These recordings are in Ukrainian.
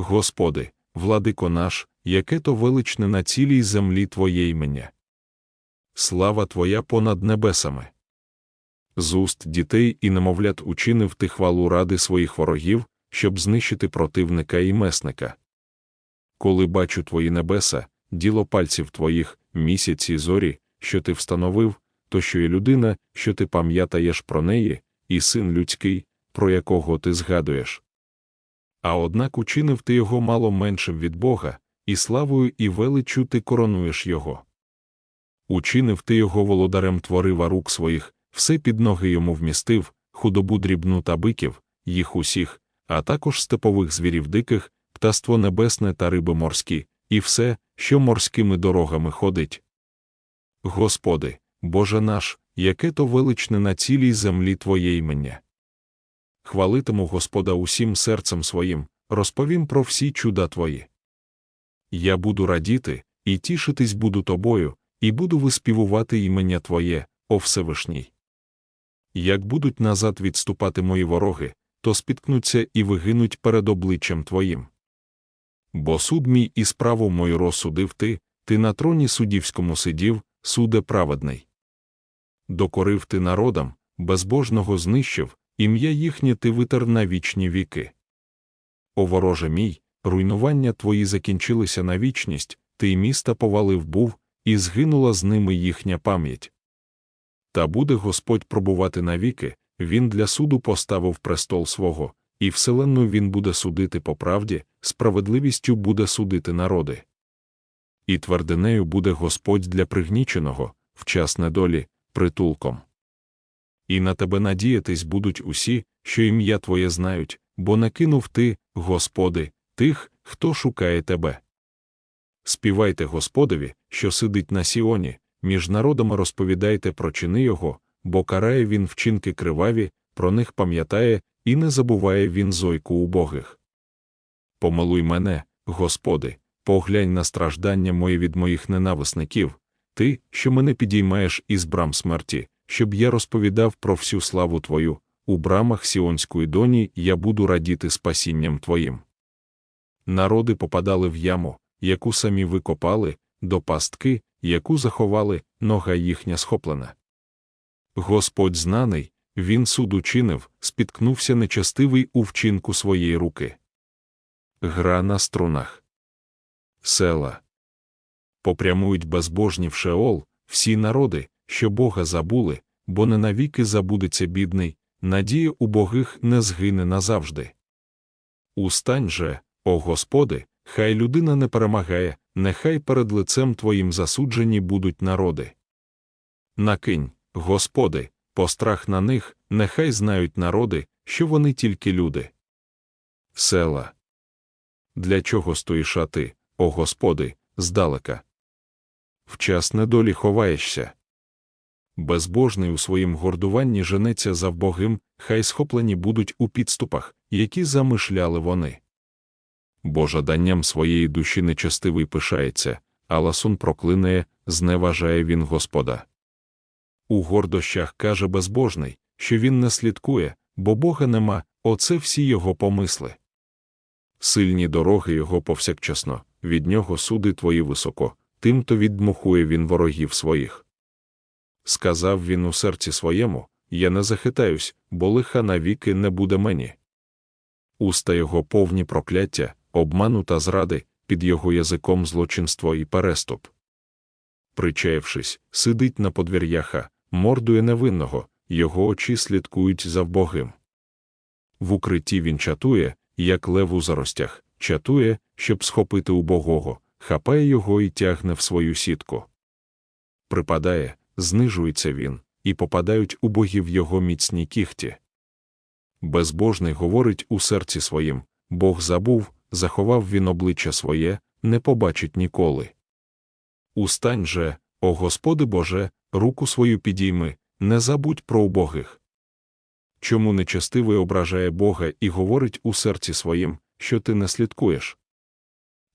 Господи, владико наш, яке то величне на цілій землі Твоє імення. Слава Твоя понад небесами. З уст дітей і немовлят учинив ти хвалу ради своїх ворогів, щоб знищити противника і месника. Коли бачу твої небеса, діло пальців твоїх, місяці зорі, що ти встановив, то що є людина, що ти пам'ятаєш про неї, і син людський, про якого ти згадуєш. А однак учинив ти його мало меншим від Бога, і славою і величчю ти коронуєш його. Учинив ти його володарем творива рук своїх, все під ноги йому вмістив, худобу дрібну та биків, їх усіх, а також степових звірів диких, птаство небесне та риби морські, і все, що морськими дорогами ходить. Господи, Боже наш, яке то величне на цілій землі Твоє імення. Хвалитиму Господа усім серцем своїм, розповім про всі чуда Твої. Я буду радіти, і тішитись буду тобою, і буду виспівувати імення Твоє, о Всевишній. Як будуть назад відступати мої вороги, то спіткнуться і вигинуть перед обличчям Твоїм. Бо суд мій і справу мою розсудив ти, ти на троні суддівському сидів, суде праведний. Докорив ти народам, безбожного знищив, ім'я їхнє ти витер на вічні віки. О вороже мій, руйнування твої закінчилися на вічність, ти й міста повалив був, і згинула з ними їхня пам'ять. Та буде Господь пробувати навіки, він для суду поставив престол свого, і вселенну він буде судити по правді, справедливістю буде судити народи. І твердинею буде Господь для пригніченого, в час недолі, притулком. І на тебе надіятись будуть усі, що ім'я Твоє знають, бо накинув ти, Господи, тих, хто шукає тебе. Співайте Господові, що сидить на Сіоні, між народами розповідайте про чини Його, бо карає він вчинки криваві, про них пам'ятає, і не забуває він зойку убогих. Помилуй мене, Господи, поглянь на страждання мої від моїх ненависників, ти, що мене підіймаєш із брам смерті, щоб я розповідав про всю славу Твою, у брамах Сіонської доні я буду радіти спасінням Твоїм. Народи попадали в яму, яку самі викопали, до пастки, яку заховали, нога їхня схоплена. Господь знаний, він суд учинив, спіткнувся нечестивий у вчинку своєї руки. Гра на струнах. Села. Попрямують безбожні в Шеол, всі народи, що Бога забули, бо не навіки забудеться бідний, надія убогих не згине назавжди. Устань же, о Господи, хай людина не перемагає, нехай перед лицем Твоїм засуджені будуть народи. Накинь, Господи, пострах на них, нехай знають народи, що вони тільки люди. Села. Для чого стоїша ти, о Господи, здалека? В час недолі ховаєшся. Безбожний у своїм гордуванні женеться завбогим, хай схоплені будуть у підступах, які замишляли вони. Бо жаданням своєї душі нечестивий пишається, а ласун проклинає, зневажає він Господа. У гордощах каже безбожний, що він не слідкує, бо Бога нема, оце всі його помисли. Сильні дороги його повсякчасно, від нього суди твої високо, тимто віддмухує він ворогів своїх. Сказав він у серці своєму Я не захитаюсь, бо лиха навіки не буде мені. Уста його повні прокляття, обману та зради, під його язиком злочинство і переступ. Причаявшись, сидить на подвір'яха, мордує невинного, його очі слідкують за вбогим. В укритті він чатує, як лев у заростях, чатує, щоб схопити убогого, хапає його і тягне в свою сітку. Припадає, знижується він, і попадають у богів його міцні кіхті. Безбожний говорить у серці своїм Бог забув, заховав він обличчя своє, не побачить ніколи. Устань же, о Господи Боже, руку свою підійми, не забудь про убогих. Чому нечестивий ображає Бога і говорить у серці своїм, що ти не слідкуєш?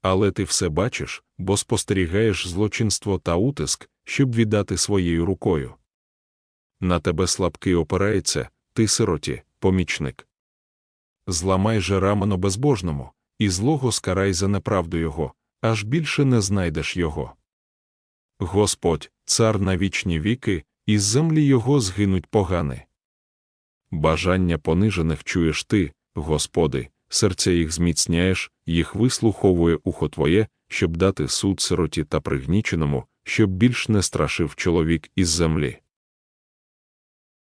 Але ти все бачиш, бо спостерігаєш злочинство та утиск, щоб віддати своєю рукою. На тебе слабкий опирається, ти сироті, помічник. Зламай же рамено безбожному, і злого скарай за неправду його, аж більше не знайдеш його. Господь, цар на вічні віки, із землі його згинуть погани. Бажання понижених чуєш ти, Господи, серця їх зміцняєш, їх вислуховує ухо Твоє, щоб дати суд сироті та пригніченому, щоб більш не страшив чоловік із землі.